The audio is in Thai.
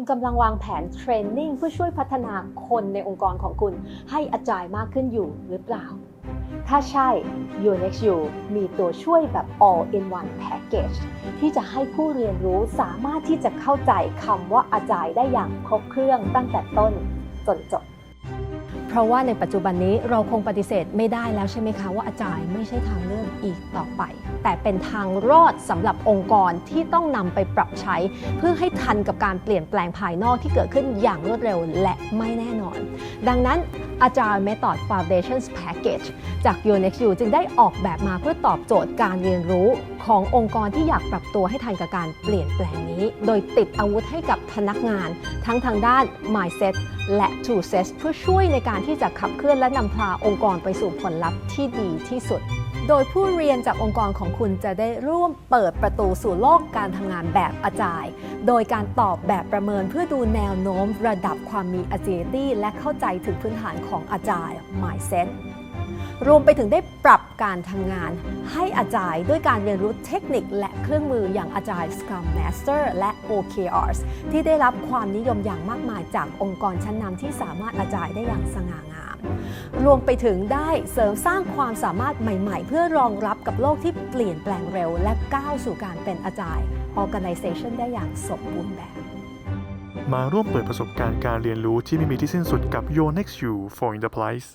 คุณกำลังวางแผนเทรนนิ่งเพื่อช่วยพัฒนาคนในองค์กรของคุณ ให้อาจายมากขึ้นอยู่หรือเปล่า ถ้าใช่ UNextU มีตัวช่วยแบบ all in one package ที่จะให้ผู้เรียนรู้สามารถที่จะเข้าใจคำว่าอาจายได้อย่างครบเครื่องตั้งแต่ต้นจนจบ เพราะว่าในปัจจุบันนี้เราคงปฏิเสธไม่ได้แล้วใช่ไหมคะว่าอาจารย์ไม่ใช่ทางเลือกอีกต่อไป แต่เป็นทางรอดสำหรับองค์กรที่ต้องนำไปปรับใช้ เพื่อให้ทันกับการเปลี่ยนแปลงภายนอกที่เกิดขึ้นอย่างรวดเร็วและไม่แน่นอน ดังนั้น อาจารย์ Method Foundations Package จาก u n e x u จึงได้ออกแบบมาเพื่อตอบโจทย์การเรียนรู้ขององค์กรที่อยากปรับตัวให้ทันกับการเปลี่ยนแปลงนี้ โดยติดอาวุธให้กับพนักงาน ทั้งทางด้าน mindset และ to set เพื่อช่วยในการที่จะขับเคลื่อนและนำพาองค์กรไปสู่ผลลัพธ์ที่ดีที่สุด โดยผู้เรียนจากองค์กรของคุณจะได้ร่วมเปิดประตูสู่โลกการทำงานแบบอาจาย โดยการตอบแบบประเมินเพื่อดูแนวโน้มระดับความมี agility และเข้าใจถึงพื้นฐานของอาจาย mindset รวมไปถึงได้ปรับการทำงานให้อาจายด้วยการเรียนรู้เทคนิคและเครื่องมืออย่างอาจาย Scrum Master และ OKRs ที่ได้รับความนิยมอย่างมากมายจากองค์กรชั้นนำที่สามารถอาจายได้อย่างสง่างาม รวมไปถึงได้เสริมสร้างความสามารถใหม่ๆ เพื่อรองรับกับโลกที่เปลี่ยนแปลงเร็ว และก้าวสู่การเป็นอาจารย์ Organization ได้อย่างสมบูรณ์แบบ มาร่วมเปิดประสบการณ์การเรียนรู้ที่ไม่มีที่สิ้นสุดกับ Your Next You for Enterprise